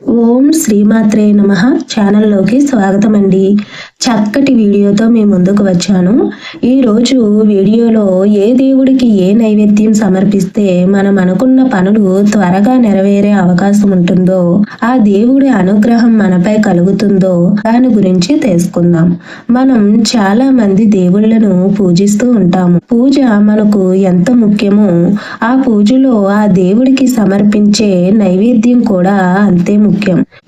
ఓం శ్రీమాత్రే నమ. ఛానల్లోకి స్వాగతం అండి చక్కటి వీడియోతో మీ ముందుకు వచ్చాను. ఈరోజు వీడియోలో ఏ దేవుడికి ఏ నైవేద్యం సమర్పిస్తే మనం అనుకున్న పనులు త్వరగా నెరవేరే అవకాశం ఉంటుందో ఆ దేవుడి అనుగ్రహం మనపై కలుగుతుందో దాని గురించి తెలుసుకుందాం. మనం చాలా మంది దేవుళ్ళను పూజిస్తూ ఉంటాము. పూజ మనకు ఎంత ముఖ్యమో ఆ పూజలో ఆ దేవుడికి సమర్పించే నైవేద్యం కూడా అంతే ముఖ్యం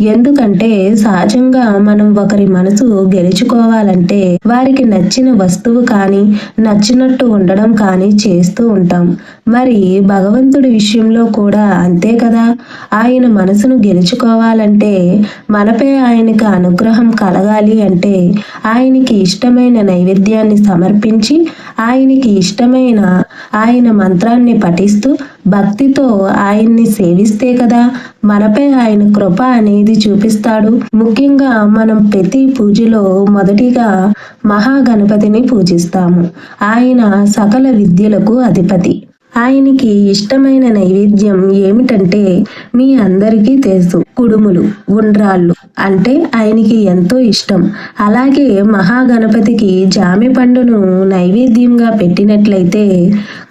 ఎందుకంటే సహజంగా మనం ఒకరి మనసు గెలుచుకోవాలంటే వారికి నచ్చిన వస్తువు కానీ నచ్చినట్టు ఉండడం కానీ చేస్తూ ఉంటాం. మరి భగవంతుడి విషయంలో కూడా అంతే కదా? ఆయన మనసును గెలుచుకోవాలంటే మనపై ఆయనకి అనుగ్రహం కలగాలి అంటే ఆయనకి ఇష్టమైన నైవేద్యాన్ని సమర్పించి ఆయనకి ఇష్టమైన ఆయన మంత్రాన్ని పఠిస్తూ భక్తితో ఆయన్ని సేవిస్తే కదా? మనపై ఆయన కృప అనేది చూపిస్తాడు. ముఖ్యంగా మనం ప్రతి పూజలో మొదటిగా మహాగణపతిని పూజిస్తాము. ఆయన సకల విద్యలకు అధిపతి. ఆయనకి ఇష్టమైన నైవేద్యం ఏమిటంటే మీ అందరికీ తెలుసు. కుడుములు ఉండ్రాళ్ళు అంటే ఆయనకి ఎంతో ఇష్టం. అలాగే మహాగణపతికి జామి పండును నైవేద్యంగా పెట్టినట్లయితే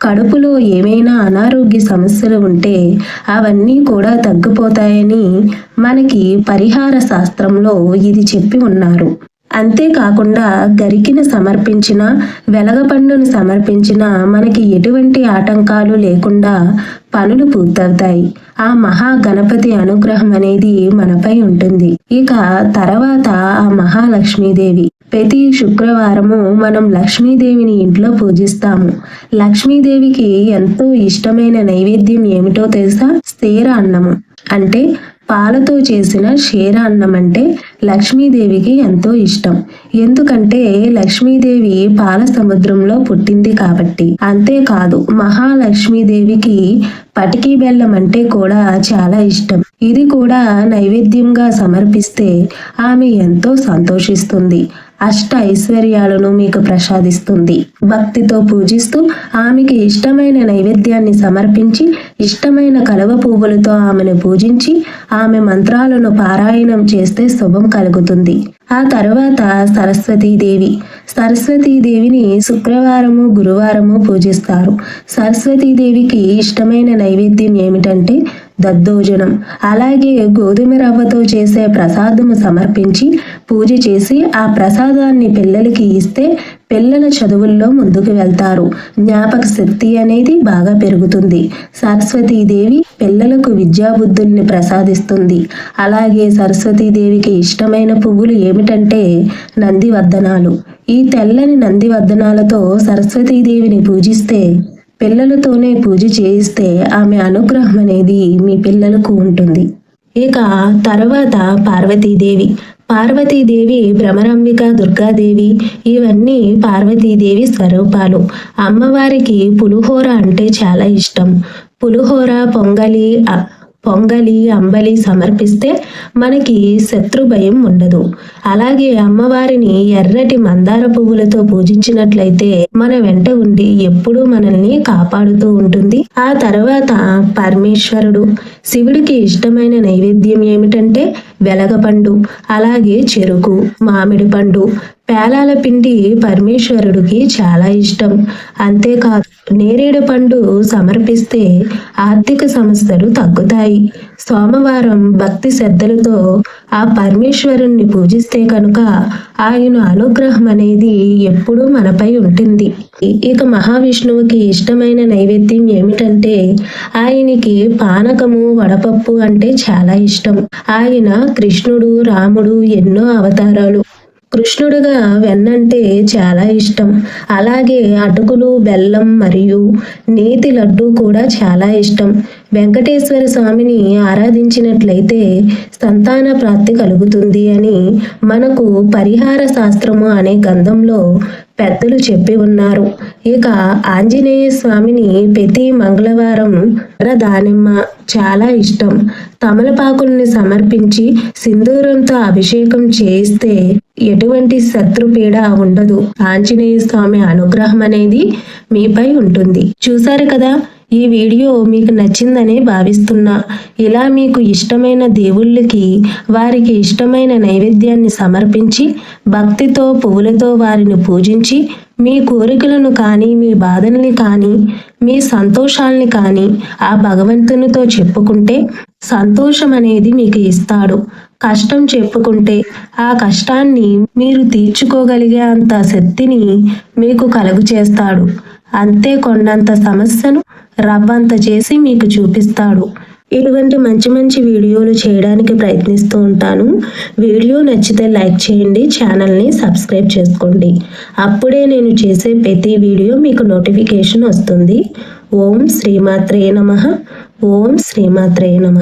కడుపులో ఏమైనా అనారోగ్య సమస్యలు ఉంటే అవన్నీ కూడా తగ్గిపోతాయని మనకి పరిహార శాస్త్రంలో ఇది చెప్పి ఉన్నారు. అంతేకాకుండా గరికిన సమర్పించిన వెలగపండును సమర్పించిన మనకి ఎటువంటి ఆటంకాలు లేకుండా పనులు పూర్తవుతాయి. ఆ మహా గణపతి అనుగ్రహం అనేది మనపై ఉంటుంది. ఇక తర్వాత ఆ మహాలక్ష్మీదేవి ప్రతి శుక్రవారము మనం లక్ష్మీదేవిని ఇంట్లో పూజిస్తాము. లక్ష్మీదేవికి ఎంతో ఇష్టమైన నైవేద్యం ఏమిటో తెలుసా? స్థిర అన్నము. అంటే పాలతో చేసిన క్షీర అన్నం అంటే లక్ష్మీదేవికి ఎంతో ఇష్టం. ఎందుకంటే లక్ష్మీదేవి పాల సముద్రంలో పుట్టింది కాబట్టి. అంతేకాదు మహాలక్ష్మీదేవికి పటికీ బెల్లం అంటే కూడా చాలా ఇష్టం. ఇది కూడా నైవేద్యంగా సమర్పిస్తే ఆమె ఎంతో సంతోషిస్తుంది. అష్ట ఐశ్వర్యాలను మీకు ప్రసాదిస్తుంది. భక్తితో పూజిస్తూ ఆమెకి ఇష్టమైన నైవేద్యాన్ని సమర్పించి ఇష్టమైన కలవ పువ్వులతో ఆమెను పూజించి ఆమె మంత్రాలను పారాయణం చేస్తే శుభం కలుగుతుంది. ఆ తర్వాత సరస్వతీదేవి. సరస్వతీదేవిని శుక్రవారము గురువారము పూజిస్తారు. సరస్వతీదేవికి ఇష్టమైన నైవేద్యం ఏమిటంటే దద్దోజనం. అలాగే గోధుమ రవ్వతో చేసే ప్రసాదము సమర్పించి పూజ చేసి ఆ ప్రసాదాన్ని పిల్లలకి ఇస్తే పిల్లల చదువుల్లో ముందుకు వెళ్తారు. జ్ఞాపక శక్తి అనేది బాగా పెరుగుతుంది. సరస్వతీదేవి పిల్లలకు విద్యాబుద్ధుల్ని ప్రసాదిస్తుంది. అలాగే సరస్వతీదేవికి ఇష్టమైన పువ్వులు ఏమిటంటే నందివర్ధనాలు. ఈ తెల్లని నందివర్ధనాలతో సరస్వతీదేవిని పూజిస్తే పిల్లలతోనే పూజ చేయిస్తే ఆమె అనుగ్రహం అనేది మీ పిల్లలకు ఉంటుంది. ఇక తర్వాత పార్వతీదేవి. పార్వతీదేవి భ్రమరంబిక దుర్గాదేవి ఇవన్నీ పార్వతీదేవి స్వరూపాలు. అమ్మవారికి పులిహోర అంటే చాలా ఇష్టం. పులిహోర పొంగలి పొంగలి అంబలి సమర్పిస్తే మనకి శత్రు భయం ఉండదు. అలాగే అమ్మవారిని ఎర్రటి మందార పువ్వులతో పూజించినట్లయితే మన వెంట ఉండి ఎప్పుడూ మనల్ని కాపాడుతూ ఉంటుంది. ఆ తర్వాత పరమేశ్వరుడు. శివుడికి ఇష్టమైన నైవేద్యం ఏమిటంటే వెలగపండు అలాగే చెరుకు మామిడి పండు. పేలాల పిండి పరమేశ్వరుడికి చాలా ఇష్టం. అంతేకాదు నేరేడు పండు సమర్పిస్తే ఆర్థిక సమస్యలు తగ్గుతాయి. సోమవారం భక్తి శ్రద్ధలతో ఆ పరమేశ్వరుణ్ణి పూజిస్తే కనుక ఆయన అనుగ్రహం అనేది ఎప్పుడూ మనపై ఉంటుంది. ఇక మహావిష్ణువుకి ఇష్టమైన నైవేద్యం ఏమిటంటే ఆయనకి పానకము వడపప్పు అంటే చాలా ఇష్టం. ఆయన కృష్ణుడు రాముడు ఎన్నో అవతారాలు. కృష్ణుడుగా వెన్నంటే చాలా ఇష్టం. అలాగే అటుకులు బెల్లం మరియు నేతి లడ్డు కూడా చాలా ఇష్టం. వెంకటేశ్వర స్వామిని ఆరాధించినట్లయితే సంతాన ప్రాప్తి కలుగుతుంది అని మనకు పరిహార శాస్త్రము అనే గంధంలో పెద్దలు చెప్పి ఉన్నారు. ఇక ఆంజనేయ స్వామిని ప్రతి మంగళవారం దానిమ్మ చాలా ఇష్టం. తమలపాకుల్ని సమర్పించి సింధూరంతో అభిషేకం చేయిస్తే ఎటువంటి శత్రుపీడ ఉండదు. ఆంజనేయ స్వామి అనుగ్రహం అనేది మీపై ఉంటుంది. చూసారు కదా ఈ వీడియో మీకు నచ్చిందని భావిస్తున్నా. ఇలా మీకు ఇష్టమైన దేవుళ్ళకి వారికి ఇష్టమైన నైవేద్యాన్ని సమర్పించి భక్తితో పువ్వులతో వారిని పూజించి మీ కోరికలను కానీ మీ బాధల్ని కానీ మీ సంతోషాల్ని కానీ ఆ భగవంతునితో చెప్పుకుంటే సంతోషం అనేది మీకు ఇస్తాడు. కష్టం చెప్పుకుంటే ఆ కష్టాన్ని మీరు తీర్చుకోగలిగే అంత శక్తిని మీకు కలుగు చేస్తాడు. అంతే కొండంత సమస్యను రవ్వంత చేసి మీకు చూపిస్తాడు. ఇటువంటి మంచి మంచి వీడియోలు చేయడానికి ప్రయత్నిస్తూ ఉంటాను. వీడియో నచ్చితే లైక్ చేయండి ఛానల్ని సబ్స్క్రైబ్ చేసుకోండి. అప్పుడే నేను చేసే ప్రతి వీడియో మీకు నోటిఫికేషన్ వస్తుంది. ఓం శ్రీమాత్రే నమ. ఓం శ్రీమాత్రే నమ.